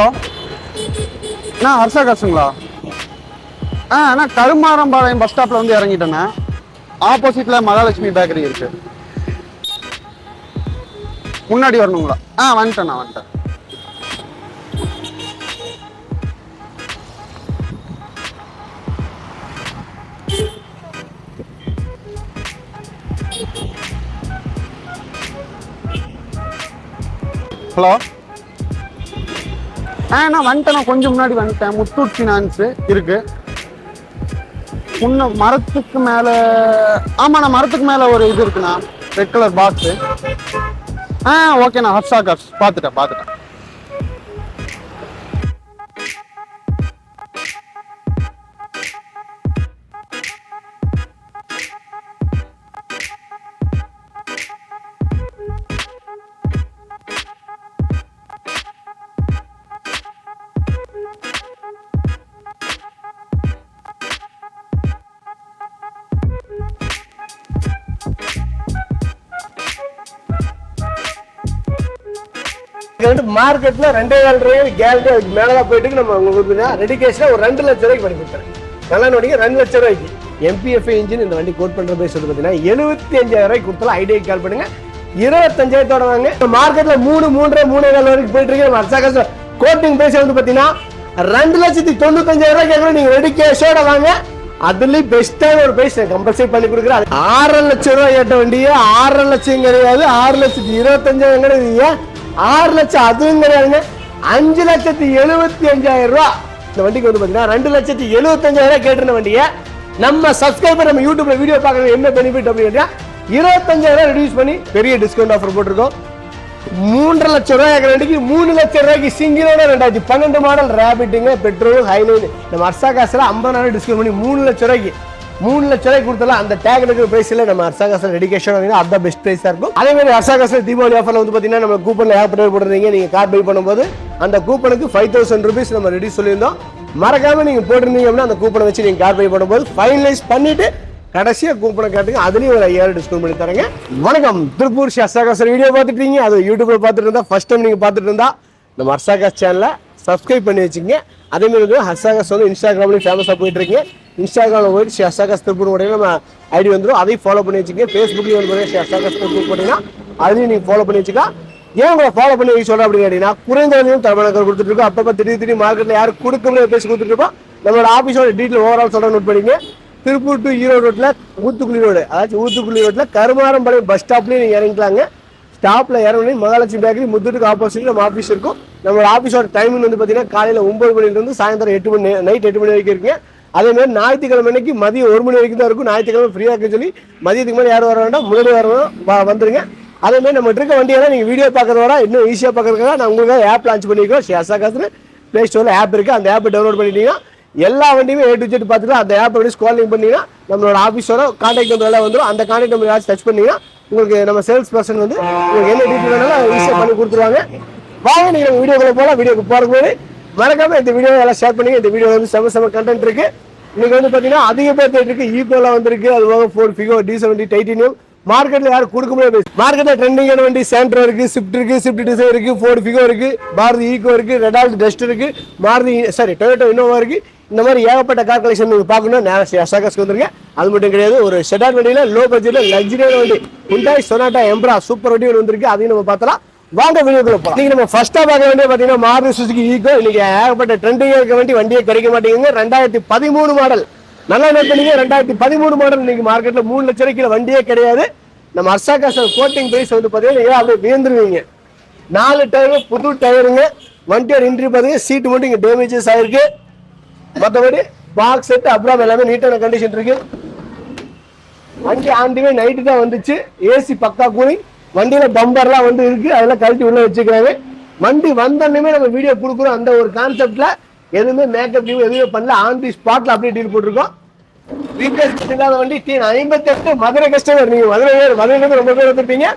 Hello. அண்ணா ஹர்ஷா காசுங்களா? ஆ அண்ணா கருமாரம்பாளையம் பஸ் ஸ்டாப்ல வந்து இறங்கிட்டேண்ணா ஆப்போசிட்ல மகாலட்சுமி பேக்கரி இருக்கு. முன்னாடி வரணுங்களா? ஆ வந்துட்டேண்ணா வந்துட்டேன். ஹலோ. ஆ நான் வந்துட்டேன் கொஞ்சம் முன்னாடி வந்துட்டேன். முத்தூட் ஃபினான்ஸு இருக்கு. முன்ன மரத்துக்கு மேலே ஆமாண்ணா மரத்துக்கு மேலே ஒரு இது இருக்குண்ணா. ரெட் கலர் பாக்ஸு ஆ ஓகேண்ணா ஹர்ஷா கார்ஸ் பார்த்துட்டேன் பார்த்துட்டேன். மார்க்கெட்ல ரெண்டே கால் ரூபாய் கேரண்டி அதுக்கு மேலதான் போயிட்டு நம்ம உங்களுக்கு ரெடி கேஷ்ல ஒரு ரெண்டு லட்சம் ரூபாய்க்கு பண்ணி கொடுத்துறேன் நல்லா நோடிங்க ரெண்டு லட்சம் ரூபாய்க்கு. எம்பிஎஃப் இன்ஜின் இந்த வண்டி கோட் பண்ற பேர் சொல்லி பார்த்தீங்கன்னா எழுபத்தி அஞ்சாயிரம் ரூபாய்க்கு கொடுத்தாலும் ஐடியா கால் பண்ணுங்க. இருபத்தஞ்சாயிரத்தோட வாங்க. மார்க்கெட்ல மூணு மூன்றரை மூணே கால் வரைக்கும் போயிட்டு இருக்கு நம்ம கோட்டிங் பேஸ் வந்து பாத்தீங்கன்னா ரெண்டு லட்சத்தி தொண்ணூத்தஞ்சாயிரம் ரூபாய் கேட்கணும். நீங்க ரெடி கேஷோட வாங்க. அதுலயும் பெஸ்டான ஒரு பிரைஸ் கம்பல்சரி பண்ணி கொடுக்குறேன். ஆறரை லட்சம் ரூபாய் ஏட்ட வண்டியே ஆறரை லட்சம் கிடையாது. ஆறு லட்சத்தி இருபத்தஞ்சாயிரம் கிடையாது. ஆறு லட்சம் அதுவும் கிடையாதுங்க அஞ்சு லட்சத்தி எழுபத்தி அஞ்சாயிரம் ரூபா. இந்த வண்டிக்கு வந்து பார்த்தீங்கன்னா ரெண்டு லட்சத்தி எழுபத்தஞ்சாயிரம் ரூபாய் கேட்டிருந்த வண்டியை நம்ம சப்ஸ்கிரைபர் நம்ம யூடியூப்ல வீடியோ பார்க்கறது என்ன பெனிஃபிட் அப்படின்னா இருபத்தஞ்சாயிரம் ரெடியூஸ் பண்ணி பெரிய டிஸ்கவுண்ட் ஆஃபர் போட்டிருக்கோம். மூன்றரை லட்சம் ரூபாய் ஏக்கர் வண்டிக்கு மூணு லட்சம் ரூபாய்க்கு சிங்கிளோட ரெண்டாயிரத்தி பன்னெண்டு மாடல் ரேபிட்டுங்க பெட்ரோல் ஹைலைன் நம்ம அர்சா காசுல ஐம்பதாயிரம் டிஸ்கவுண்ட் பண்ணி மூணு லட்சம் ரூபாய்க்கு மூணு லட்ச ரூபாய் கொடுத்தலாம். அந்த டேக் இருக்கிற பிரைஸ்ல நம்ம அரசாங்கம் டெடிகேஷன் வாங்கினா அதுதான் பெஸ்ட் பிரைஸா இருக்கும். அதே மாதிரி அர்சாகாசல் தீபாவளி ஆஃபர்ல வந்து பாத்தீங்கன்னா நம்ம கூப்பன்ல ஏற்பட்டு போடுறீங்க நீங்க கார்டு பை பண்ணும்போது அந்த கூப்பனுக்கு ஃபைவ் தௌசண்ட் ருபீஸ் நம்ம ரெடி சொல்லியிருந்தோம். மறக்காம நீங்க போட்டிருந்தீங்க அப்படின்னா அந்த கூப்பனை வச்சு நீங்க கார்டு பை பண்ணும்போது ஃபைனலைஸ் பண்ணிட்டு கடைசியாக கூப்பனை கேட்டுங்க. அதுலேயும் ஒரு ஐயாயிரம் டிஸ்கவுண்ட் பண்ணி தரேங்க. வணக்கம். திருப்பூர் ஸ்ரீ சார் வீடியோ பார்த்துட்டீங்க அது யூடியூப்ல பார்த்துட்டு இருந்தா ஃபர்ஸ்ட் டைம் நீங்கள் பார்த்துட்டு இருந்தா நம்ம அர்சாகாஸ் சேனலை சப்ஸ்கிரைப் பண்ணி வச்சுங்க அதே மாதிரி வந்து ஹர்ஷாகாஸ் வந்து இன்ஸ்டாகிராம்லேயும் ஃபேமஸாக போயிட்டு இருக்கீங்க இன்ஸ்டாகிராமில் போயிட்டு ஸ்ரீ ஹர்ஷாகாஸ் திருப்பூர் உடைய நம்ம ஐடி வந்துடும் அதையும் ஃபாலோ பண்ணி வச்சுக்கங்க ஃபேஸ்புக்லேயும் வந்து ஸ்ரீ ஹர்ஷாகாஸ் திருப்பூர் போட்டிங்கன்னா அதையும் நீங்கள் ஃபாலோ பண்ணி வச்சுக்கலாம் ஏன் உங்களை ஃபாலோ பண்ணி வைக்க சொல்கிறேன் அப்படின்னு கேட்டிங்கன்னா குறைந்த விலையும் தமிழகம் கொடுத்துட்டு இருக்கோம். அப்பப்போ திடீர் திடீர் மார்க்கெட்டில் யாரும் கொடுக்க பேசி கொடுத்துட்டு நம்மளோட ஆஃபீஸோட டீட்டெயில் ஓவரால் சொல்கிற நோட் பண்ணிங்க திருப்பூர் டு ஈரோடு ரோட்டில் ஊத்துக்குழி ரோடு அதாச்சும் ஊத்துக்குழி ரோட்டில் கருமாரம்பாளையம் பஸ் ஸ்டாப்லேயும் நீங்கள் இறங்கிக்கலாங்க. ஸ்டாப்பில் இறங்கி மகாலட்சுமி பேக்கரி முத்துட்டுக்கு ஆப்போசிட்டில் நம்ம ஆஃபீஸ் இருக்கும். நம்மளோட ஆஃபீஸோட டைமிங் வந்து பார்த்தீங்கன்னா காலையில் ஒம்பது மணிலேருந்து சாயந்தரம் எட்டு மணி நைட் எட்டு மணி வரைக்கும் இருக்குங்க. அதே மாதிரி ஞாயிற்றுக்கிழமை அன்னைக்கு மதியம் ஒரு மணி வரைக்கும் தான் இருக்கும். ஞாயிற்றுக்கிழமை ஃப்ரீயாக இருக்குன்னு சொல்லி மதியத்துக்கு மேலே யாரும் வர வேண்டாம். முன்னாடி வரணும் வா- வந்துருங்க. அதே மாதிரி நம்ம இருக்க வண்டியெல்லாம் நீங்கள் வீடியோ பார்க்குறதோட இன்னும் ஈஸியாக பார்க்குறதுக்காக நான் உங்களுக்கு ஆப் லான்ச் பண்ணியிருக்கோம் ஷேசா காசுன்னு ப்ளே ஸ்டோரில் ஆப் இருக்குது அந்த ஆப்பை டவுன்லோட் பண்ணிட்டீங்கன்னா எல்லா வண்டியுமே ஏ டு ஜெட் பார்த்துட்டு அந்த ஆப் அப்படி ஸ்காலிங் பண்ணிங்கன்னா நம்மளோட ஆஃபீஸோட கான்டாக்ட் நம்பர் எல்லாம் வந்துடும் அந்த கான்டாக்ட் நம்பர் யாராச்சும் டச் பண்ணிங்கன்னா உங்களுக்கு நம்ம சேல்ஸ் பர்சன் வந்து உங்களுக்கு என்ன டீட்டெயில் வேணாலும் ஈஸியாக பண்ணி கொடுத்துருவாங்க. வாங்க நீங்கள் வீடியோக்குள்ள போகலாம் வீடியோக்கு போகிறதுக்கு முன்னாடி மறக்காம இந்த வீடியோ எல்லாம் ஷேர் பண்ணி இந்த வீடியோ வந்து செம செம கண்டென்ட் இருக்கு. இன்னைக்கு வந்து பார்த்தீங்கன்னா அதிக பேர் தேட்டருக்கு இருக்கு. வந்திருக்கு. அது போக Ford Figo D seventy titanium மார்க்கெட்ல யாரும் கொடுக்க முடியாது. மார்க்கெட்ல ட்ரெண்டிங்கான வண்டி சேண்ட்ரோ இருக்கு ஸ்விஃப்ட் இருக்கு ஸ்விஃப்ட் டிசைர் இருக்கு ஃபோர்டு ஃபிகோ இருக்கு பாரதி ஈகோ இருக்கு ரெடால்ட் டஸ்ட் இருக்கு மாருதி சாரி டொயோட்டோ இன்னோவா இருக்கு. இந்த மாதிரி ஏகப்பட்ட கார் கலெக்ஷன் நீங்க பார்க்கணும். நேரம் அசாகாஸ்க்கு வந்திருக்கேன். அது மட்டும் கிடையாது ஒரு செடான் வண்டியில லோ பட்ஜெட்ல லக்ஸரியான வண்டி. ஹுண்டாய் சொனாட்டா எம்ப்ரா சூப்பர் வண்டி ஒன்று வந்திருக்கு. அதையும் நம்ம பார்த்தலாம். வாங்க வீடியோக்குள்ள போகலாம் இன்னைக்கு நம்ம ஃபர்ஸ்டா பார்க்க வேண்டிய பாத்தீங்கன்னா மாருதி சுசுக்கு ஈகோ இன்னைக்கு ஏகப்பட்ட ட்ரெண்டிங்காக இருக்க வேண்டிய வண்டியே கிடைக்க மாட்டேங்குங்க ரெண்டாயிரத்தி பதிமூணு மாடல் நல்லா நோட் ரெண்டாயிரத்தி பதிமூணு மாடல் இன்னைக்கு மார்க்கெட்ல மூணு லட்சம் ரூபாய்க்கு வண்டியே கிடையாது. நம்ம அர்சாகாசல் கோட்டிங் பிரைஸ் வந்து பார்த்தீங்கன்னா ஏன் அப்படியே வியந்துருவீங்க நாலு டயரு புது டயருங்க வண்டியோட இன்ட்ரி பாத்தீங்க சீட்டு மட்டும் இங்கே டேமேஜஸ் ஆகிருக்கு மற்றபடி பாக்ஸ் செட்டு அப்புறம் எல்லாமே நீட்டான கண்டிஷன் இருக்கு. வண்டி ஆண்டுமே நைட்டு தான் வந்துச்சு. ஏசி பக்கா கூலிங் வண்டியில் பம்பர்லாம் வந்து இருக்குது அதெல்லாம் கழட்டி உள்ளே வச்சுக்கிறாங்க. வண்டி வந்தோடனே நம்ம வீடியோ கொடுக்குறோம். அந்த ஒரு கான்செப்டில் எதுவுமே மேக்கப் டீம் எதுவுமே பண்ணல. ஆன் தி ஸ்பாட்டில் அப்படியே டீல் போட்டிருக்கோம். ரீப்ளேஸ்மெண்ட் இல்லாத வண்டி டி ஐம்பத்தி எட்டு மதுரை கஸ்டமர் நீங்க மதுரை மதுரை ரொம்ப பேர் வந்துருப்பீங்க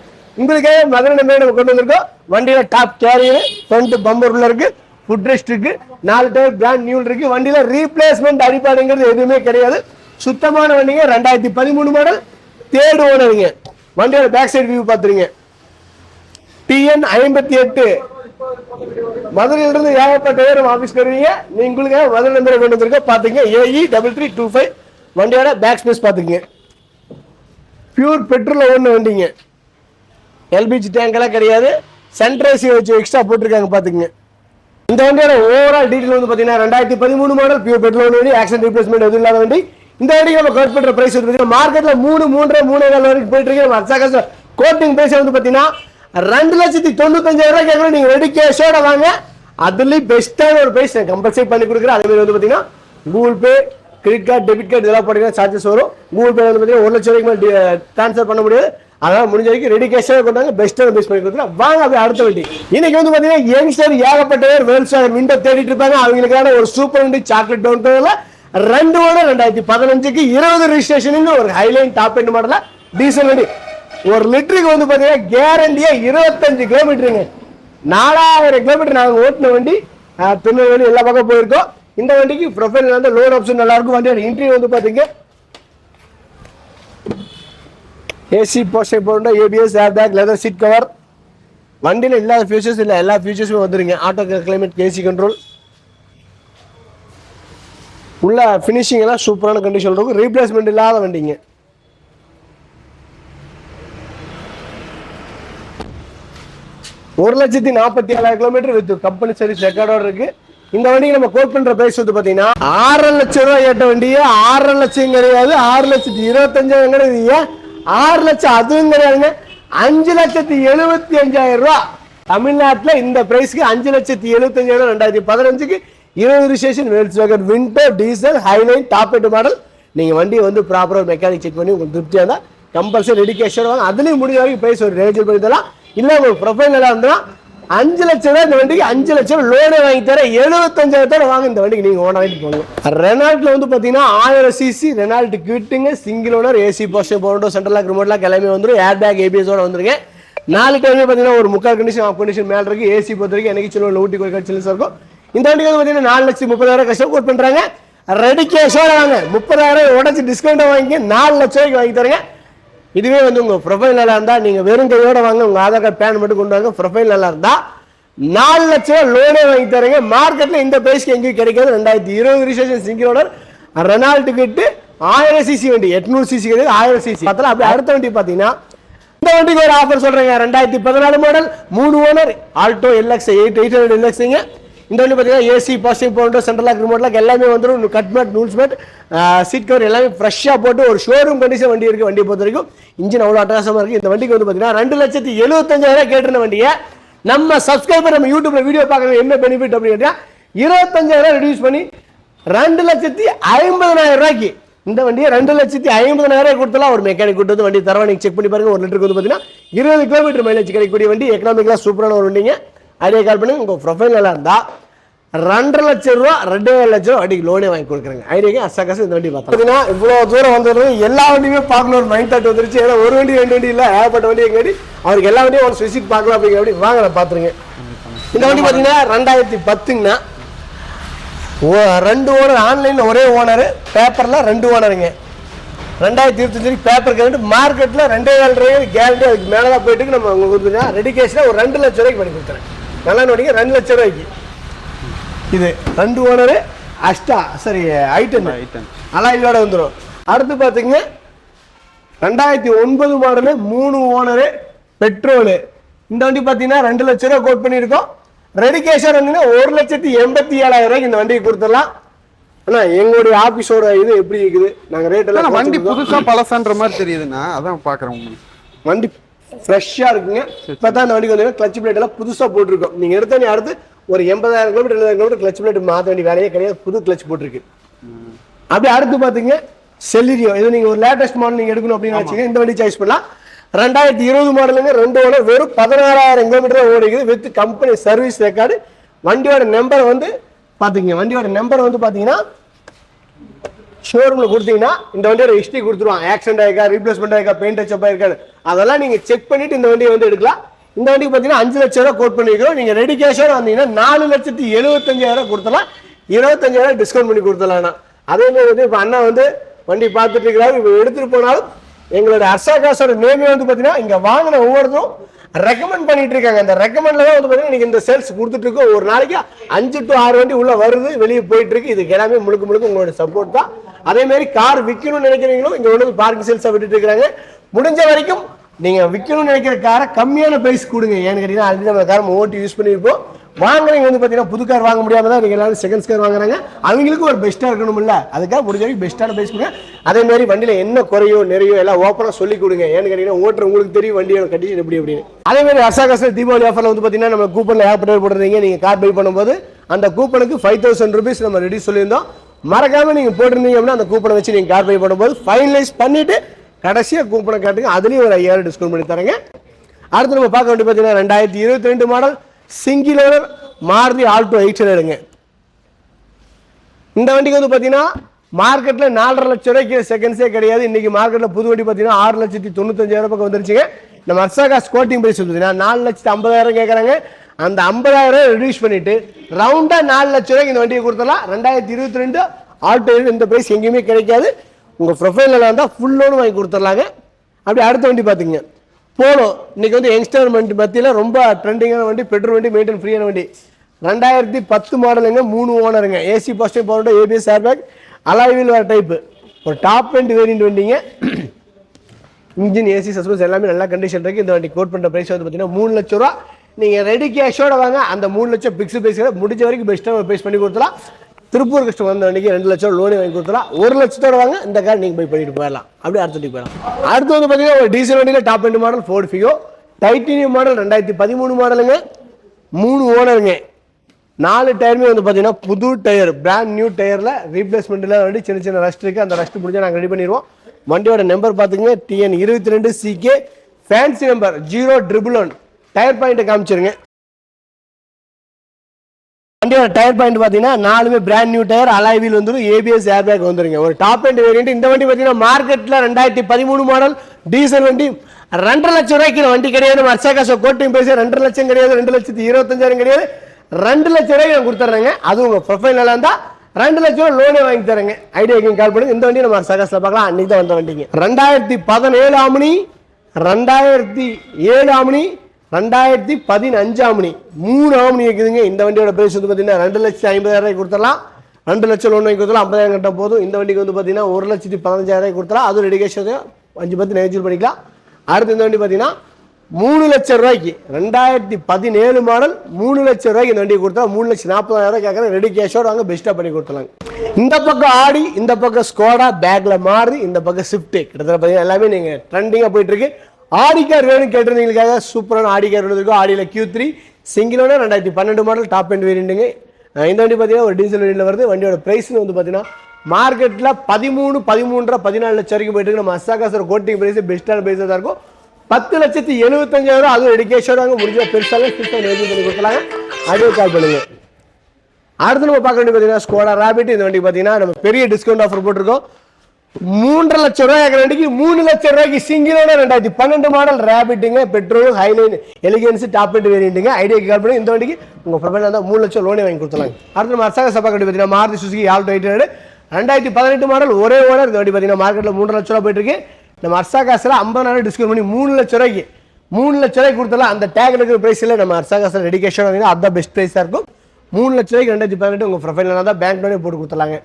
உங்களுக்கே மதுரை நம்பி நம்ம கொண்டு வந்திருக்கோம். வண்டியில டாப் கேரியர் ஃப்ரண்ட் பம்பர் உள்ள இருக்கு. ஃபுட் ரெஸ்ட் இருக்கு. நாலு டயர் பிராண்ட் நியூல் இருக்கு. வண்டியில ரீப்ளேஸ்மெண்ட் அடிப்பாடுங்கிறது எதுவுமே கிடையாது. சுத்தமான வண்டிங்க ரெண்டாயிரத்தி பதிமூணு மாடல் தேர்டு ஓனருங்க வண்டியோட பேக் சைடு வியூ பார்த்துருங்க. டிஎன் ஐம்பத்தி எட்டு மதுரையில இருந்து ஏகப்பட்ட பேர் ஆபீஸ்க்கு வருவீங்க நீங்களுக்கு மதுரை நம்பரை கொண்டு வந்திருக்க பாத்துங்க AE double three two five வண்டியோட பேக் ஸ்பேஸ் பாத்துங்க பியூர் பெட்ரோல் ஒன்று வண்டிங்க. எல்பிஜி டேங்கெல்லாம் கிடையாது. சென்ட்ரேசி வச்சு எக்ஸ்ட்ரா போட்டிருக்காங்க பார்த்துக்குங்க. இந்த வண்டியோட ஓவரால் டீட்டெயில் வந்து பார்த்தீங்கன்னா ரெண்டாயிரத்தி பதிமூணு மாடல் பியூர் பெட்ரோல் வண்டி ஆக்சிடென்ட் ரீப்ளேஸ்மெண்ட் எதுவும் இல்லாத வண்டி. இந்த வண்டிக்கு நம்ம கோட் பண்ணுற பிரைஸ் வந்து மார்க்கெட்டில் மூணு மூன்றரை மூணு நாள் வரைக்கும் போயிட்டு இருக்கு. நம்ம கோட்டிங் பிரைஸ் வந்து பார்த்தீங்கன்னா ரெண்டு லட்சத்தி தொண்ணூத்தஞ்சாயிரம் ரூபாய் கேட்கணும் நீங்கள் ரெடி கேஷோட வாங்க. அதுலேயும் பெஸ்ட்டான ஒரு பிரைஸ் நான் கம்பல்சரி பண்ணி கொடுக்குறேன். அதே மாதிரி வந்து பார்த்தீங்கன்னா Google Pay credit card debit card இதெல்லாம் போட்டீங்கன்னா சார்ஜஸ் வரும். கூகுள் பே வந்து பார்த்தீங்கன்னா ஒரு லட்சம் வரைக்கும் ட்ரான்ஸ்ஃபர் பண்ண முடியாது. அதனால் முடிஞ்ச வரைக்கும் ரெடி கேஷாக கொண்டாங்க பெஸ்ட்டாக பேஸ் பண்ணி கொடுக்குறேன் வாங்க அப்படியே அடுத்த வண்டி. இன்னைக்கு வந்து பார்த்தீங்கன்னா யங்ஸ்டர் ஏகப்பட்ட பேர் வேல்ஸ் விண்டோ தேடிட்டு இருப்பாங்க. அவங்களுக்கான ஒரு சூப்பர் வண்டி சாக்லேட் டவுன் ரெண்டு ஓட ரெண்டாயிரத்தி பதினஞ்சுக்கு இருபது ரிஜிஸ்ட்ரேஷன் ஒரு ஹைலைன் டாப் எண்ட் மாடலாக டீசல் வண்டி. ஒரு லிட்டருக்கு வந்து பார்த்தீங்கன்னா கேரண்டியாக இருபத்தஞ்சு கிலோமீட்டருங்க நாலாயிரம் கிலோமீட்டர் நாங்கள் ஓட்டின வண்டி. திருநெல்வேலி எல்லா பக்கம் போயிருக்கோம். இந்த வண்டிக்கு ப்ரொஃபைல் வந்து லோன் ஆப்ஷன் நல்லா இருக்கும். வண்டியோட இன்ட்ரிவ் வந்து பார்த்தீங்க ஏசி போஸ்டை போட்டு ABS air bag leather seat cover வண்டியில் இல்லாத ஃபியூச்சர்ஸ் இல்லை. எல்லா ஃபியூச்சர்ஸுமே வந்துருங்க. ஆட்டோ கிளைமேட் ஏசி கண்ட்ரோல் உள்ள ஃபினிஷிங் எல்லாம் சூப்பரான கண்டிஷன் இருக்கும். ரீப்ளேஸ்மெண்ட் இல்லாத வண்டிங்க. ஒரு லட்சத்தி நாற்பத்தி ஏழாயிரம் கிலோமீட்டர் வித் கம்பெனி சர்வீஸ் ரெக்கார்டோடு இருக்குது இந்த வண்டிக்கு நம்ம கோட் பண்ற பிரைஸ் வந்து பாத்தீங்கன்னா ஆறரை லட்சம் ரூபாய் ஏட்ட வண்டியே ஆறரை லட்சம் கிடையாது ஆறு லட்சத்தி இருபத்தஞ்சாயிரம் கிடையாது ஏன் ஆறு லட்சம் அதுவும் கிடையாதுங்க. அஞ்சு லட்சத்தி எழுபத்தி அஞ்சாயிரம் ரூபா. தமிழ்நாட்டில் இந்த பிரைஸ்க்கு அஞ்சு லட்சத்தி எழுபத்தஞ்சாயிரம் ரெண்டாயிரத்தி பதினஞ்சுக்கு இருபது registration Volkswagen Vento diesel highline top end model நீங்கள் வண்டியை வந்து ப்ராப்பராக மெக்கானிக் செக் பண்ணி உங்களுக்கு திருப்தியாக இருந்தால் கம்பல்சரி ரெடிகேஷன் வாங்க. அதுலேயும் முடிஞ்ச வரைக்கும் பிரைஸ் ஒரு ரேஞ்சல் பண்ணி தரலாம். இல்லை உங்களுக்கு ப்ரொஃபைல் நல்லா இருந்தால் அஞ்சு லட்சம் தான் இந்த வண்டிக்கு அஞ்சு லட்சம் லோனே வாங்கி தர எழுபத்தஞ்சாயிரத்தோட வாங்க இந்த வண்டிக்கு. நீங்கள் ஓன வாங்கிட்டு போங்க. ரெனால்ட்டில் வந்து பார்த்தீங்கன்னா ஆயிரம் சிசி ரெனால்ட் கிட்டுங்க சிங்கிள் ஓனர் ஏசி போஸ்டர் போர்டோ சென்ட்ரல் லாக் ரிமோட் லாக் எல்லாமே வந்துடும் ஏர் பேக் ஏபிஎஸோட வந்துருங்க நாலு டைமே பார்த்தீங்கன்னா ஒரு முக்கால் கண்டிஷன் ஆஃப் கண்டிஷன் மேலே இருக்குது ஏசி பொறுத்த வரைக்கும் எனக்கு சொல்லுவோம் ஊட்டி கோயில் சில்ஸ் இருக்கும். இந்த வண்டிக்கு வந்து பார்த்தீங்கன்னா நாலு லட்சம் முப்பதாயிரம் கஷ்டம் கோட் பண்ணுறாங்க ரெடி கேஷோட வாங்க. முப்பதாயிரம் உடச்சி டிஸ்கவுண்ட்டை வாங்கி நாலு லட்சம் ரூபாய்க்கு வாங்கி தரேங்க. இதுவே வந்து உங்கள் ப்ரொஃபைல் நல்லா இருந்தால் நீங்கள் வெறும் கையோட வாங்க உங்கள் ஆதார் கார்டு பேன் மட்டும் கொண்டு வாங்க ப்ரொஃபைல் நல்லா இருந்தால் நாலு லட்சம் ரூபா லோனே வாங்கி தரேங்க. மார்க்கெட்டில் இந்த பிரைஸ்க்கு எங்கேயும் கிடைக்காது. ரெண்டாயிரத்தி இருபது ரிஜிஸ்ட்ரேஷன் ஓடர் ரெனால்ட்டு கிட்டு ஆயிரம் சிசி வண்டி எட்நூறு சிசி கிடையாது ஆயிரம் சிசி பார்த்தா அப்படி அடுத்த வண்டி பார்த்தீங்கன்னா இந்த வண்டிக்கு ஒரு ஆஃபர் சொல்கிறேங்க ரெண்டாயிரத்தி பதினாலு மாடல் மூணு owner Alto LX eight eight hundred எல்எக்ஸுங்க இந்த வந்து பார்த்தீங்கன்னா ஏசி பாசிங் போன்ற சென்ட்ரல் லாக் ரிமோட் லாக் எல்லாமே வந்துடும் கட் மேட் நூல்ஸ் மேட் சீட் கவர் எல்லாமே ஃப்ரெஷ்ஷாக போட்டு ஒரு ஷோரூம் கண்டிஷன் வண்டி இருக்குது வண்டியை பொறுத்த வரைக்கும். இன்ஜின் அவ்வளோ அட்டகாசமாக இருக்குது இந்த வண்டிக்கு வந்து பார்த்தீங்கன்னா ரெண்டு லட்சத்தி எழுபத்தஞ்சாயிரம் கேட்டிருந்த வண்டியை நம்ம சப்ஸ்கிரைபர் நம்ம யூடியூப்பில் வீடியோ பார்க்குறது என்ன பெனிஃபிட் அப்படின்னு கேட்டா இருபத்தஞ்சாயிரம் ரெடியூஸ் பண்ணி ரெண்டு லட்சத்தி ஐம்பதனாயிரம் ரூபாய்க்கு இந்த வண்டியை ரெண்டு லட்சத்தி ஐம்பதனாயிரம் கொடுத்தலாம். ஒரு மெக்கானிக் கூட்டு வந்து வண்டி தரவா நீங்க செக் பண்ணி பாருங்க. ஒரு லிட்டருக்கு வந்து பார்த்தீங்கன்னா இருபது கிலோமீட்டர் மைலேஜ் கிடைக்கக்கூடிய வண்டி. எக்கனாமிக்கலாக சூப்பரான ஒரு வண்டிங்க. ஐடியா கால் பண்ணி உங்கள் ப்ரொஃபைல் நல்லா இருந்தால் ரெண்டரை லட்சம் ரூபா ரெண்டே லட்சம் ரூபா வண்டிக்கு லோனே வாங்கி கொடுக்குறாங்க. ஐடியாக்கு அசாக்காசு இந்த வண்டி பார்த்தீங்கன்னா இவ்வளோ தூரம் வந்துடுறது எல்லா வண்டியுமே பார்க்கணும் ஒரு மைண்ட் தாட் வந்துருச்சு. ஏன்னா ஒரு வண்டி ரெண்டு வண்டி இல்லை. ஏகப்பட்ட வண்டி எங்காடி அவருக்கு எல்லா வண்டியும் ஒரு விசிட் பார்க்கலாம் அப்படிங்கிற வண்டி வாங்க நான் பார்த்துருங்க. இந்த வண்டி பார்த்தீங்கன்னா ரெண்டாயிரத்தி பத்துங்கண்ணா. ஓ ரெண்டு ஓனர் ஆன்லைனில் ஒரே ஓனர் பேப்பரில் ரெண்டு ஓனருங்க ரெண்டாயிரத்தி இருபத்தஞ்சு பேப்பர் கரண்ட் மார்க்கெட்டில் ரெண்டே ஏழு ரூபாய் கேரண்டி அதுக்கு மேலே தான் போயிட்டு நம்ம உங்களுக்கு ரெடி கேஷில் ஒரு ரெண்டு லட்ச ரூபாய்க்கு பண்ணி கொடுத்துறேன். நல்லா நோடிங்க ரெண்டு லட்ச ரூபாய்க்கு. இது ரெண்டு ஓனரு அஷ்டா சரி ஐட்டன் ஐட்டன். அலாயிலோட வந்துடும் அடுத்து பார்த்தீங்க ரெண்டாயிரத்தி ஒன்பது மாடலு மூணு ஓனரு பெட்ரோலு இந்த வண்டி பார்த்தீங்கன்னா ரெண்டு லட்ச ரூபா கோட் பண்ணியிருக்கோம். ரெடி கேஷர் வந்தீங்கன்னா ஒரு லட்சத்தி எண்பத்தி ஏழாயிரம் ரூபாய்க்கு இந்த வண்டியை கொடுத்துடலாம். அண்ணா எங்களுடைய ஆபீஸோட இது எப்படி இருக்குது? நாங்கள் ரேட் எல்லாம் வண்டி குறைச்சிருக்கோம். புதுசா பழசான்ற மாதிரி தெரியுதுண்ணா. அதான் உங்களுக்கு. வண்டி ஃப்ரெஷ்ஷாக இருக்குங்க. இப்போ தான் இந்த வண்டிக்கு வந்து கிளச் பிளேட் எல்லாம் புதுசாக போட்டிருக்கோம். நீங்கள் எடுத்தோடனே அடுத்து ஒரு எண்பதாயிரம் கிலோமீட்டர் எழுபதாயிரம் கிலோமீட்டர் கிளச் பிளேட் மாற்ற வேண்டிய வேலையே கிடையாது. புது கிளச் போட்டிருக்கு. அப்படியே அடுத்து பார்த்தீங்க செல்லிரியோ இது நீங்கள் ஒரு லேட்டஸ்ட் மாடல் நீங்கள் எடுக்கணும் அப்படின்னு வச்சுங்க இந்த வண்டி சாய்ஸ் பண்ணலாம். ரெண்டாயிரத்தி இருபது மாடலுங்க ரெண்டு ஓனர் வெறும் பதினாறாயிரம் கிலோமீட்டர் ஓடிக்குது வித் கம்பெனி சர்வீஸ் ரெக்கார்டு வண்டியோட நம்பர் வந்து பார்த்தீங்க வண்டியோட நம்பர் வந்து பார்த்தீங்கன்னா ஷோரூமில் கொடுத்தீங்கன்னா இந்த வண்டியோட ஹிஸ்ட்ரி கொடுத்துருவான் ஆக்சிடென்ட் ஆயிருக்கா ரீப்ளேஸ்மெண்ட் ஆயிருக்கா பெயிண்ட் அச்சப் ஆயிருக்காரு அதெல்லாம் நீங்கள் செக் பண்ணிட்டு இந்த வண்டியை வந்து எடுக்கலாம். இந்த வண்டிக்கு பார்த்தீங்கன்னா அஞ்சு லட்சம் ரூபா கோட் பண்ணிக்கிறோம் நீங்கள் ரெடி கேஷோட வந்தீங்கன்னா நாலு லட்சத்தி எழுபத்தஞ்சாயிரம் கொடுத்தலாம் இருபத்தஞ்சாயிரம் டிஸ்கவுண்ட் பண்ணி கொடுத்தலாம் அதே மாதிரி வந்து இப்போ அண்ணா வந்து வண்டி பார்த்துட்டு இருக்கிறாரு. இப்போ எடுத்துகிட்டு போனாலும் எங்களோட அர்ஷா காசோட நேமே வந்து பார்த்தீங்கன்னா இங்கே வாங்கின ஒவ்வொருத்தரும் ரெக்கமெண்ட் பண்ணிட்டு இருக்காங்க அந்த ரெக்கமெண்ட்ல தான் வந்து பார்த்தீங்கன்னா இந்த சேல்ஸ் கொடுத்துட்டு இருக்கோம் ஒரு நாளைக்கு அஞ்சு டு ஆறு வண்டி உள்ள வருது வெளியே போயிட்டு இருக்கு இதுக்கு எல்லாமே முழுக்க முழுக்க உங்களோட சப்போர்ட் தான். அதே மாதிரி கார் விற்கணும்னு நினைக்கிறீங்களும் இங்க வந்து பார்க்கிங் சேல்ஸா விட்டுட்டு இருக்காங்க. முடிஞ்ச வரைக்கும் நீங்க விற்கணும்னு நினைக்கிற காரை கம்மியான பிரைஸ் கொடுங்க. ஏன்னு கேட்டீங்கன்னா ஆல்ரெடி நம்ம காரை ஓட்டி யூஸ் பண்ணியிருப்போம் வாங்குறவங்க வந்து பார்த்தீங்கன்னா புது கார் வாங்க முடியாம தான் நீங்கள் எல்லாரும் செகண்ட்ஸ் கார் வாங்குறாங்க. அவங்களுக்கும் ஒரு பெஸ்ட்டாக இருக்கணும்ல. அதுக்காக முடிஞ்ச வரைக்கும் பெஸ்ட்டான பிரைஸ் கொடுங்க. அதே மாதிரி வண்டியில் என்ன குறையோ நிறையோ எல்லாம் ஓப்பனாக சொல்லி கொடுங்க. ஏன்னு கேட்டீங்கன்னா ஓட்டுற உங்களுக்கு தெரியும் வண்டியோட கண்டிஷன் எப்படி அப்படின்னு. அதே மாதிரி அசாகாச தீபாவளி ஆஃபரில் வந்து பார்த்தீங்கன்னா நம்ம கூப்பனில் ஏற்பட்டு போட்டுருந்தீங்க நீங்கள் கார் பை பண்ணும்போது அந்த கூப்பனுக்கு ஃபைவ் தௌசண்ட் ருபீஸ் நம்ம ரெடி சொல்லியிருந்தோம். மறக்காமல் நீங்கள் போட்டிருந்தீங்க அப்படின்னா அந்த கூப்பனை வச்சு நீங்கள் கார் பை பண்ணும்போது ஃபைனலைஸ் பண்ணிவிட்டு கடைசியாக கூப்பனை காட்டுங்க. அதுலேயும் ஒரு ஐயாயிரம் டிஸ்கவுண்ட் பண்ணி தரேங்க. அடுத்து நம்ம பார்க்க வேண்டிய பார்த்தீங்கன்னா ரெண்டாயிரத்தி இருபத்தி ரெண்டு மாடல் சிங்கிலர் மாருதி ஆல்டோ எயிட் ஹண்ட்ரடுங்க இந்த வண்டிக்கு வந்து பார்த்தீங்கன்னா மார்க்கெட்டில் நாலரை லட்ச ரூபாய்க்கு செகண்ட்ஸே கிடையாது. இன்றைக்கி மார்க்கெட்டில் புது வண்டி பார்த்தீங்கன்னா ஆறு லட்சத்தி தொண்ணூத்தஞ்சாயிரம் பக்கம் வந்துருச்சுங்க. நம்ம அர்சாகா ஸ்கோட்டிங் பிரைஸ் பார்த்தீங்கன்னா நாலு லட்சத்தி ஐம்பதாயிரம் கேட்குறாங்க அந்த ஐம்பதாயிரம் ரெடியூஸ் பண்ணிட்டு ரவுண்டாக நாலு லட்ச ரூபாய்க்கு இந்த வண்டியை கொடுத்துடலாம் ரெண்டாயிரத்தி இருபத்தி ரெண்டு ஆல்டோ இந்த பிரைஸ் எங்கேயுமே கிடைக்காது. உங்கள் ப்ரொஃபைலில் வந்தால் ஃபுல் லோன் வாங்கி கொடுத்துர்லாங்க அப்படி அடுத்த வண்டி பார்த்துங்க போனோ இன்றைக்கி வந்து யங்ஸ்டர் வண்டி மத்தியில் ரொம்ப ட்ரெண்டிங்கான வண்டி பெட்ரோல் வண்டி மெயின்டைன் ஃப்ரீயான வண்டி. ரெண்டாயிரத்தி பத்து மாடலுங்க மூணு ஓனருங்க AC positive power ABS airbag alloy wheel வர டைப்பு ஒரு டாப் அண்ட் வேரியன்ட் வண்டிங்க. இன்ஜின் ஏசி சஸ்பென்ஸ் எல்லாமே நல்லா கண்டிஷன் இருக்குது இந்த வண்டி கோட் பண்ணுற ப்ரைஸ் வந்து பார்த்தீங்கன்னா மூணு லட்ச ரூபா. நீங்கள் ரெடி கேஷோட வாங்க. அந்த மூணு லட்சம் பிக்ஸ் பிரைஸ் முடிஞ்ச வரைக்கும் பெஸ்ட்டாக ப்ரைஸ் பண்ணி கொடுத்துலாம் திருப்பூர் கஷ்டம் வந்த அன்றைக்கி ரெண்டு லட்சம் லோனே வாங்கி கொடுத்துலாம் ஒரு லட்சத்தோட வாங்க இந்த கார் நீங்கள் போய் பண்ணிட்டு போயிடலாம். அப்படியே அடுத்த வண்டிக்கு போயிடலாம். அடுத்து வந்து பார்த்தீங்கன்னா ஒரு டீசல் வண்டியில் top end model Ford Figo titanium model ரெண்டாயிரத்தி பதிமூணு மாடலுங்க மூணு ஓனருங்க நாலு டயருமே வந்து பார்த்தீங்கன்னா புது டயர் பிராண்ட் நியூ டயரில் ரீப்ளேஸ்மெண்ட்டில் வந்து சின்ன சின்ன ரஸ்ட் இருக்குது அந்த ரஸ்ட் முடிஞ்சால் நாங்கள் ரெடி பண்ணிடுவோம். வண்டியோட நம்பர் பார்த்துங்க டிஎன் இருபத்தி ரெண்டு CK fancy number zero triple one tyre பாயிண்ட்டை காமிச்சிருங்க. வண்டியோட டயர் பாயிண்ட் பார்த்தீங்கன்னா நாலுமே brand new tyre alloy wheel வந்துடும் ஏபிஎஸ் ஏர் பேக் வந்துருங்க. ஒரு டாப் அண்ட் வேரியன்ட் இந்த வண்டி பார்த்தீங்கன்னா மார்க்கெட்டில் ரெண்டாயிரத்தி பதிமூணு மாடல் டீசல் வண்டி. ரெண்டரை லட்சம் ரூபாய்க்கு வண்டி கிடையாது. மர்சாகாசோ கோட்டையும் பேசி ரெண்டரை லட்சம் கிடையாது. ரெண்டு லட்சத்தி இருபத்தஞ்சாயிரம் கிடையாது. ரெண்டு லட்சம் ரூபாய்க்கு நான் கொடுத்துட்றேங்க அது உங்கள் ப்ரொஃபைல் நல்லா இருந்தால் ரெண்டு லட்சம் ரூபாய் லோனே வாங்கி தரேங்க. ஐடியாக்கு கால் பண்ணுங்க. இந்த வண்டி நம்ம சகாசில் பார்க்கலாம். அன்னைக்கு தான் வந்த வண்டிங்க. ரெண்டாயிரத்தி பதினேழு ஆமணி ரெண்டாயிரத்தி ஏழு ஆமணி ரெண்டாயிரத்தி பதினஞ்சு ஆமணி மூணு ஆமணி இருக்குதுங்க. இந்த வண்டியோட பிரைஸ் வந்து பார்த்தீங்கன்னா ரெண்டு லட்சத்தி ஐம்பதாயிரம் ரூபாய்க்கு கொடுத்துடலாம். ரெண்டு லட்சம் லோன் வாங்கி கொடுத்தலாம் ஐம்பதாயிரம் கட்ட போதும். இந்த வண்டிக்கு வந்து பார்த்தீங்கன்னா ஒரு லட்சத்தி பதினஞ்சாயிரம் ரூபாய்க்கு கொடுத்தலாம் அதுவும் ரெடிகேஷன் அஞ்சு பத்து நெகஜிவ் பண்ணிக்கலாம். அடுத்து இந்த வண்டி பார்த்தீங்கன்னா மூணு லட்சம் ரூபாய்க்கு ரெண்டாயிரத்தி பதினேழு மாடல் மூணு லட்சம் ரூபாய்க்கு இந்த வண்டி கொடுத்தா மூணு லட்சம் நாற்பதாயிரம் ரூபாய் கேட்குறேன் ரெடி கேஷோட வாங்க பெஸ்ட்டாக பண்ணி கொடுத்துலாங்க இந்த பக்கம் ஆடி இந்த பக்கம் ஸ்கோடா பேக்கில் மாறி இந்த பக்கம் ஸ்விஃப்ட்டு கிட்டத்தட்ட பார்த்தீங்கன்னா எல்லாமே நீங்கள் ட்ரெண்டிங்காக போயிட்டுருக்கு ஆடிக்கார் ஆடி கார் வேணும் கேட்டிருந்தீங்களுக்காக சூப்பரான ஆடி கார் ஆடியில் கியூ த்ரீ சிங்கிளோட ரெண்டாயிரத்தி பன்னெண்டு மாடல் டாப் அண்ட் வேரியண்ட்டுங்க இந்த வண்டி பார்த்தீங்கன்னா ஒரு டீசல் வேரியண்ட்ல வருது. வண்டியோட ப்ரைஸ்னு வந்து பார்த்தீங்கன்னா மார்க்கெட்டில் பதிமூணு பதிமூன்றரை பதினாலு லட்சம் வரைக்கும் போயிட்டு நம்ம அசாகாசர் கோட்டிங் ப்ரைஸ் பெஸ்ட்டான ப்ரைஸாக தான் இருக்கும். பத்து லட்சத்தி எழுபத்தஞ்சாயிரம் அதுவும் எடுக்கேஷனாக முடிஞ்ச பெருசாக சிஸ்டம் நேர்த்தி பண்ணி கொடுக்கலாங்க. அதே கால் பண்ணுங்கள் அடுத்து நம்ம பார்க்க வேண்டிய பார்த்தீங்கன்னா ஸ்கோடா ராபிட் இந்த வண்டி பார்த்தீங்கன்னா நம்ம பெரிய டிஸ்கவுண்ட் ஆஃபர் போட்டிருக்கோம். மூன்றரை லட்சம் ரூபாய் கேட்குற வண்டிக்கு மூணு லட்சம் ரூபாய்க்கு சிங்கிளோட ரெண்டாயிரத்தி பன்னெண்டு model ரேபிட்டுங்க petrol highline elegance top end வேரியண்ட்டுங்க ஐடியாக்கு கால் பண்ணி இந்த வண்டிக்கு உங்கள் ப்ரொஃபைல் இருந்தால் மூணு லட்சம் லோனே வாங்கி கொடுத்துலாங்க அடுத்து நம்ம அரசாங்க சபா கட்டி பார்த்தீங்கன்னா Maruti Suzuki Alto eight hundred ரெண்டாயிரத்தி பதினெட்டு மாடல் ஒரே ஓனர் இந்த வண்டி பார்த்தீங்கன்னா மார்க்கெட்டில் மூன்று லட்ச ரூபா போயிட்டு இருக்கு நம்ம அரசா காசில் ஐம்பதாயிரம் டிஸ்கவுண்ட் பண்ணி மூணு லட்ச ரூபாய்க்கு மூணு லட்ச ரூபாய்க்கு கொடுத்தலாம் அந்த டேக் இருக்கிற ப்ரைஸில் நம்ம அரசா காசில் டெடிக்கேஷன் வந்தீங்கன்னா அதுதான் பெஸ்ட் ப்ரைஸாக இருக்கும். மூணு லட்ச ரூபாய்க்கு ரெண்டாயிரத்தி பதினெட்டு உங்கள் ப்ரொஃபைல் தான் பேங்க் லோனே போட்டு கொடுத்துலாங்க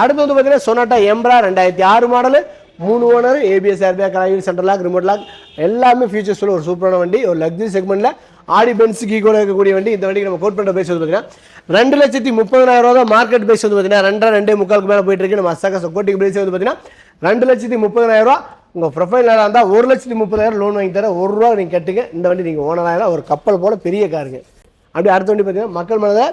அடுத்து வந்து பார்த்தீங்கன்னா சொனாட்டா எம்ப்ரா ரெண்டாயிரத்தி ஆறு மாடல் மூணு ஓனர் ஏபிஎஸ் ஏர்பேக் கலாயில் சென்ட்ரல் லாக் ரிமோட் லாக் எல்லாமே ஃபீச்சர்ஸில் ஒரு சூப்பரான வண்டி ஒரு லக்ஸரி செக்மெண்ட்டில் ஆடி பென்ஸ் கீ கூட இருக்கக்கூடிய வண்டி. இந்த வண்டிக்கு நம்ம கோட் பண்ணுற பேஸ் வந்து பார்த்தீங்கன்னா ரெண்டு லட்சத்தி முப்பதாயிரம் ரூபா தான் மார்க்கெட் பேஸ் வந்து பார்த்தீங்கன்னா ரெண்டரை ரெண்டே முக்காலுக்கு மேலே போயிட்டு இருக்கு. நம்ம அசாக கோட்டிங் பேஸ் வந்து பார்த்தீங்கன்னா ரெண்டு லட்சத்தி முப்பதாயிரம் ரூபா உங்கள் ப்ரொஃபைல் நல்லா இருந்தால் ஒரு லட்சத்தி முப்பதாயிரம் லோன் வாங்கி தரேன் ஒரு ரூபா நீங்கள் கட்டுங்க. இந்த வண்டி நீங்கள் ஓனராக ஒரு கப்பல் போல பெரிய காருங்க அப்படி அடுத்த வண்டி பார்த்தீங்கன்னா மக்கள் மனதை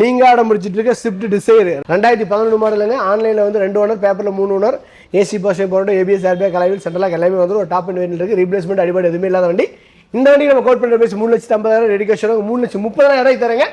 நீங்கள் ஆட முடிச்சிட்டு இருக்க ஸ்விஃப்ட் டிசைர் ரெண்டாயிரத்தி பதினொன்று மாடலுங்க ஆன்லைனில் வந்து ரெண்டு ஓனர் பேப்பரில் மூணு ஓனர் ஏசி பாஷை போகிறோம் ஏபிஎஸ் ஏர்பேக் கலைவில் சென்ட்ரலாக எல்லாமே வந்து ஒரு டாப் அண்ட் வேரியன்ட் இருக்குது ரீப்ளேஸ்மெண்ட் அடிப்படை எதுவுமே இல்லாத வண்டி. இந்த வண்டி நம்ம கோட் பண்ணுற பேசி மூணு லட்சத்து ஐம்பதாயிரம் ரெடிகேஷன் மூணு லட்சம் முப்பதாயிரம் இடம் தரேங்க.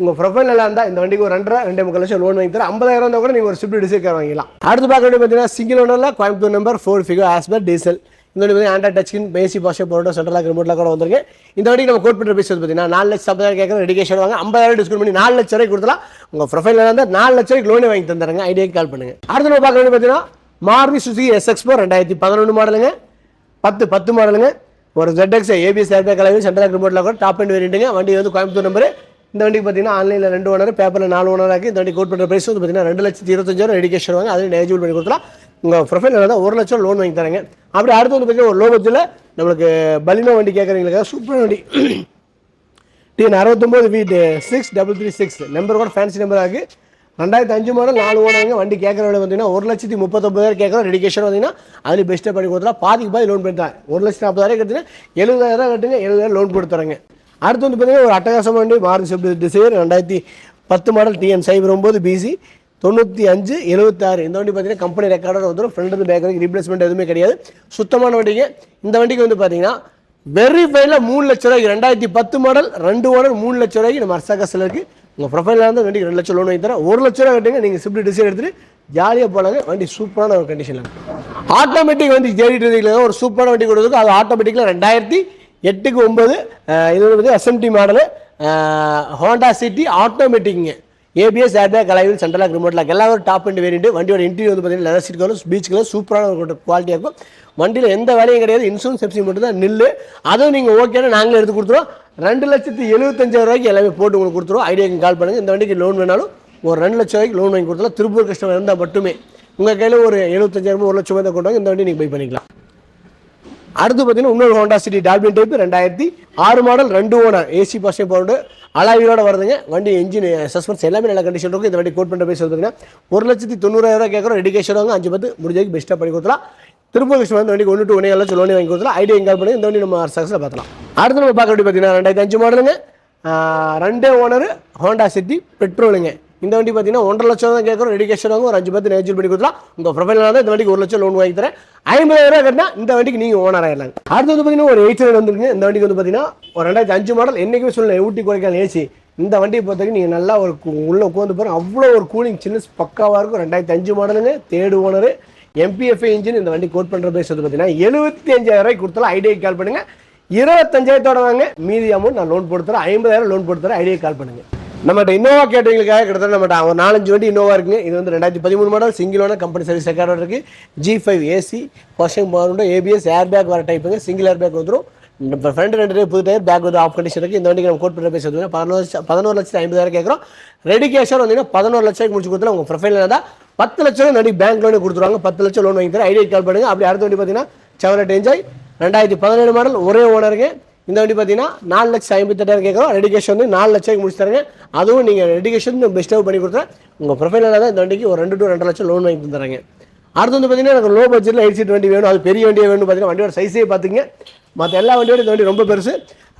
உங்கள் ப்ரொஃபைல் நல்லா இருந்தால் இந்த வண்டிக்கு ஒரு ரெண்டரை ரெண்டே முக்கால் லட்சம் லோன் வாங்கி தரேன். ஐம்பதாயிரம் இருந்தால் கூட நீங்கள் ஒரு ஸ்விஃப்ட் டிசைர் கார் வாங்கிக்கலாம். அடுத்து பார்க்க வேண்டிய பார்த்தீங்கன்னா single ஓனரில் Coimbatore number Ford Figo Aspire diesel இந்த வண்டி ஆண்ட்ராய்ட் டச் ஸ்கிரீன் பேசி பாஷை போட்டோ சென்ட்ரலாக ரிமோட்டில் கூட வந்திருக்கு. இந்த வண்டி நம்ம கோட் பண்ணுற பேசி பார்த்தீங்கன்னா நாலு லட்சம் ஐம்பதாயிரம் கேட்குற ரெடிகேஷன் வாங்க. ஐம்பதாயிரம் டிஸ்கவுண்ட் பண்ணி நாலு லட்சம் ரூபாய் கொடுத்தலாம் உங்கள் ப்ரொஃபைல் இருந்தால் நாலு லட்ச ரூபாய்க்கு லோனே வாங்கி தந்துடுங்க. ஐடியாக்கு கால் பண்ணுங்க. அடுத்து நம்ம பார்க்க வேண்டிய பார்த்தீங்கன்னா மாருதி சுசுகி எஸ்எக்ஸ் ஃபோர் ரெண்டாயிரத்தி பதினொன்று மாடலுங்க பத்து பத்து மாடலுங்க ஒரு ZX ஏபிஎஸ் ஏர்பேக் கலவையும் சென்ட்ரல் ரிமோட்டில் கூட டாப் அண்ட் வேரியண்ட்டுங்க வண்டி வந்து கோயம்புத்தூர் நம்பரு இந்த வண்டிக்கு பார்த்தீங்கன்னா ஆன்லைனில் ரெண்டு ஓனர் பேப்பரில் நாலு ஓனராக இந்த வண்டி கோட் பண்ணுற ப்ரைஸ் வந்து பார்த்தீங்கன்னா ரெண்டு லட்சத்தி இருபத்தஞ்சாயிரம் ரெடிகேஷன் வாங்க. அதையும் எலிஜிபிள் பண்ணி கொடுக்கலாம் உங்கள் ப்ரொஃபைல் தான் ஒரு லட்சம் லோன் வாங்கி தராங்க. அப்படி அடுத்து வந்து பார்த்தீங்கன்னா ஒரு லோ பட்ஜெட்டில் நம்மளுக்கு பலினோ வண்டி கேட்குறீங்களுக்காக சூப்பர் வண்டி. டிஎன் அறுபத்தொம்போது வீட்டு six double three six number கூட ஃபேன்சி நம்பர் ஆகு ரெண்டாயிரத்தி அஞ்சு மாடல் நாலு ஓனாங்க வண்டி கேட்குற விலை பார்த்தீங்கன்னா ஒரு லட்சத்தி முப்பத்தொம்பதாயிரம் கேட்குறோம் ரெடிகேஷன் பார்த்தீங்கன்னா அதில் பெஸ்ட்டாக பண்ணி கொடுத்தா பாதிக்கு பாதி லோன் பண்ணிட்டாங்க. ஒரு லட்சத்தி நாற்பதாயிரம் கட்டுங்க. எழுபதாயிரம் கட்டுங்க. எழுபதாயிரம் லோன் கொடுத்துறாங்க. அடுத்து வந்து பார்த்தீங்கன்னா ஒரு அட்டகாசம் வண்டி மாருதி ஸ்விஃப்ட் டிசைர் ரெண்டாயிரத்தி பத்து மாடல் டிஎன் சைபர் ஒம்பது பிசி தொண்ணூற்றி அஞ்சு எழுபத்தாறு இந்த வண்டி பார்த்தீங்கன்னா கம்பெனி ரெக்கார்டோட வந்துடும் ஃப்ரண்ட் வந்து பேக் வரைக்கும் ரீப்ளேஸ்மெண்ட் எதுவுமே கிடையாது. சுத்தமான வண்டிங்க. இந்த வண்டிக்கு வந்து பார்த்தீங்கன்னா வெரிஃபைல மூணு லட்ச ரூபாய்க்கு ரெண்டாயிரத்தி பத்து மாடல் ரெண்டு ஓனர் மூணு லட்ச ரூபாய்க்கு நம்ம அர்சாகாசில் இருக்குது உங்கள் ப்ரொஃபைலில் இருந்து வண்டிக்கு ரெண்டு லட்சம் லோன் வாங்கி தரேன். ஒரு லட்ச ரூபா கட்டுங்க. நீங்கள் சிப்டி டிசைன் எடுத்துகிட்டு ஜாலியாக போகலாங்க வண்டி சூப்பரான ஒரு கண்டிஷனில் ஆட்டோமேட்டிக் வந்து தேடிட்டு இருந்தீங்களா ஒரு சூப்பரான வண்டி கொடுத்துருக்கு. அது ஆட்டோமேட்டிக்கில் ரெண்டாயிரத்தி எட்டுக்கு ஒம்பது இது வந்து எஸ்எம்டி மாடலு ஹோண்டா சிட்டி ஆட்டோமேட்டிக்குங்க ஏபிஎஸ் ஏர்பேக் கலைவில் சென்ட்ரலாக ரிமோட் லாக் ஒரு டாப் அண்ட் வேரியண்ட் வண்டியோட இன்டீரியர் வந்து பார்த்தீங்கன்னா leather seat colour speech colour சூப்பரான ஒரு குவாலிட்டியாக இருக்கும். வண்டியில் எந்த வேலையும் கிடையாது இன்சூரன்ஸ் எப்சி மட்டும் தான் நில்லு அதுவும் நீங்கள் ஓகேனா நாங்களே எடுத்து கொடுத்துருவோம். ரெண்டு லட்சத்து எழுபத்தஞ்சாயிரம் ரூபாய்க்கு எல்லாமே போட்டு உங்களுக்கு கொடுத்துருவோம். ஐடியாக்கு கால் பண்ணுங்கள் இந்த வண்டிக்கு லோன் வேணாலும் ஒரு ரெண்டு லட்ச ரூபாய்க்கு லோன் வாங்கி கொடுத்தலாம் திருப்பூர் கஸ்டமர் இருந்தால் மட்டுமே. உங்கள் கையில் ஒரு எழுபத்தஞ்சாயிரம் ஒரு லட்சம் ரூபாய் தான் கொண்டு வாங்க. இந்த வண்டி நீங்கள் பை பண்ணிக்கலாம். அடுத்து பார்த்தீங்கன்னா இன்னொரு ஹோண்டா சிட்டி டால்பின் டைப் ரெண்டாயிரத்தி ஆறு மாடல் ரெண்டு ஓனர் ஏசி பஸ்ஸே போட்டு அலாவியோட வருதுங்க. வண்டி இன்ஜின் சஸ்பென்ஸ் எல்லாமே நல்ல கண்டிஷன் இருக்கும் இந்த வண்டி கோட் பண்ணுற பேசி பார்த்தீங்கன்னா ஒரு லட்சத்தி தொண்ணூறாயிரம் கேட்குறோம். ரெடிகேஷன் வாங்க அஞ்சு பத்து முடிஞ்சதுக்கு பெஸ்ட்டாக பண்ணி கொடுத்துலாம் திரும்ப கிருஷ்ணன் வந்து வண்டி ஒன்று டூ ஒன்றே லட்சம் லோனே வாங்கி கொடுத்துலாம் ஐடியா எங்கே பண்ணி இந்த வண்டி நம்ம சக்ஸஸில் பார்த்தலாம் அடுத்து நம்ம பார்க்க வேண்டிய பார்த்தீங்கன்னா ரெண்டாயிரத்தி அஞ்சு மாடலுங்க ரெண்டே ஓனர் ஹோண்டா சிட்டி பெட்ரோலுங்க இந்த வண்டி பார்த்தீங்கன்னா ஒன்றரை லட்சம் தான் கேட்குறோம். ரெடிகேஷன் வாங்க ஒரு அஞ்சு பத்து நேஜர் பண்ணி கொடுத்துலாம் உங்கள் ப்ரொஃபைலில் தான் இந்த வண்டிக்கு ஒரு லட்சம் லோன் வாங்கி தரேன். ஐம்பதாயிரம் ரூபாய் கட்டினா இந்த வண்டிக்கு நீங்கள் ஓனர் ஆயிடலாம் அடுத்து வந்து பார்த்தீங்கன்னா ஒரு எயிட் ஹண்ட்ரட் வந்துருக்குங்க. இந்த வண்டிக்கு வந்து பார்த்தீங்கன்னா ஒரு ரெண்டாயிரத்தி அஞ்சு மாடல் என்றைக்குமே சொல்லலை ஊட்டி குறைக்கால் ஏசி இந்த வண்டியை பொறுத்த வரைக்கும் நீங்கள் நல்லா ஒரு உள்ளே உட்காந்து பாருங்கள் அவ்வளோ ஒரு கூலிங் சின்ன பக்காவாக இருக்கும். ரெண்டாயிரத்தி அஞ்சு மாடலுங்க தேர்டு ஓனர் எம்பிஎஃப்ஐ இன்ஜின் இந்த வண்டி கோட் பண்ணுற பேஸ் வந்து பார்த்தீங்கன்னா எழுபத்தி அஞ்சாயிரம் ரூபாய்க்கு கொடுத்தாலும் ஐடியா கால் பண்ணுங்கள் இருபத்தஞ்சாயிரத்தோட வாங்க. மீதி அமௌண்ட் நான் லோன் போடுத்துறேன் ஐம்பதாயிரம் லோன் போட்டு தரேன். ஐடியா கால் பண்ணுங்க. நம்மகிட்ட இன்னோவா கேட்டவங்களுக்காக கிட்டத்தட்ட நம்மகிட்ட ஒரு நாலஞ்சு வண்டி இன்னோவா இருக்குங்க. இது வந்து ரெண்டாயிரத்தி பதிமூணு மாடல் சிங்கிளோட கம்பெனி சர்வீஸ் ரெக்கார்டோட இருக்கு. G five AC first power ABS air bag வர டைப்புங்க சிங்கிள் ஏர் பேக் வந்துடும் இப்போ ஃப்ரெண்ட் ரெண்டு டே புது டயர் பேக் வந்து ஆஃப் கண்டிஷன் இருக்குது இந்த வண்டிக்கு நம்ம கோட் பண்ணுற பேசி வந்து பதினோரு லட்சம் பதினோரு லட்சத்து ஐம்பதாயிரம் கேட்குறோம் ரெடி கேஷாக வந்தீங்கன்னா பதினோரு லட்சம் முடிச்சு கொடுத்தா உங்கள் ப்ரொஃபைல் தான் பத்து லட்சம் இந்த வண்டி பேங்க் லோன் கொடுத்துருவாங்க. பத்து லட்சம் லோன் வாங்கி தரேன். ஐடியா கால் பண்ணுங்க. அப்படி அடுத்த வண்டி பார்த்தீங்கன்னா செவலட் என்ஜாய் ரெண்டாயிரத்தி பதினேழு மாடல் ஒரே ஓனருங்க இந்த வண்டி பார்த்தீங்கன்னா நாலு லட்சம் ஐம்பத்தெட்டாயிரம் கேட்குறோம். ரெடிகேஷன் வந்து நாலு லட்சம் முடிச்சு தரேங்க அதுவும் நீங்கள் ரெடிகேஷன் பெஸ்ட்டாக பண்ணி கொடுத்தா உங்கள் ப்ரொஃபைலில் தான் இந்த வண்டிக்கு ஒரு ரெண்டு டு ரெண்டு லட்சம் லோன் வாங்கி தந்துறாங்க அடுத்து வந்து பார்த்தீங்கன்னா எனக்கு லோ பட்ஜெட்டில் எயிட் சீட் வண்டி வேணும். அது பெரிய வண்டியாக வேணும் பார்த்தீங்கன்னா வண்டியோட சைஸே பார்த்துங்க மற்ற எல்லா வண்டியோட இந்த வண்டி ரொம்ப பெருசு.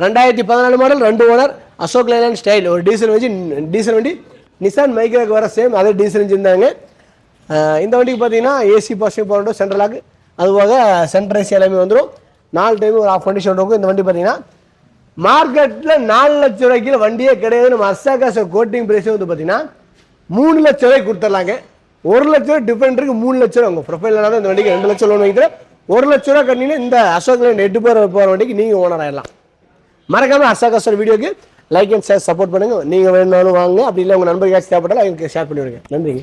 ரெண்டாயிரத்தி பதினாலு மாடல் ரெண்டு ஓனர் அசோக் லைலாண்ட் ஸ்டைல் ஒரு டீசல் வச்சு டீசல் வண்டி. நிசான் மைக்ராக்கு வர சேம் அதே டீசல் வச்சுருந்தாங்க இந்த வண்டிக்கு பார்த்தீங்கன்னா ஏசி பாசிங் போகட்டும் சென்ட்ரலாக அதுபோக சென்ட்ரல் ஏசி எல்லாமே வந்துடும் நாலு டைம் ஒரு ஆஃப் கண்டிஷன் இருக்கும் இந்த வண்டி பார்த்தீங்கன்னா மார்க்கெட்டில் நாலு லட்ச ரூபாய்க்கு வண்டியே கிடையாது நம்ம அசாகாச கோட்டிங் ப்ரைஸே வந்து பார்த்தீங்கன்னா மூணு லட்ச ரூபாய்க்கு கொடுத்துர்லாங்க ஒரு லட்ச ரூபாய் டிஃபரெண்ட் இருக்குது மூணு லட்ச ரூபா உங்கள் ப்ரொஃபைல் தான் இந்த வண்டிக்கு ரெண்டு லட்சம் லோன் வாங்கிக்கிறேன். ஒரு லட்ச ரூபா கட்டினீங்கன்னா இந்த அசோக் லைன் எட்டு பேர் போகிற வண்டிக்கு நீங்கள் ஓனர் ஆயிடலாம். மறக்காமல் அசாகாசோட வீடியோக்கு லைக் அண்ட் ஷேர் சப்போர்ட் பண்ணுங்கள் நீங்கள் வேணும்னாலும் வாங்க அப்படி இல்லை உங்கள் நண்பர்கள் தேவைப்பட்டாலும் அவங்களுக்கு ஷேர் பண்ணி விடுங்க நன்றிங்க.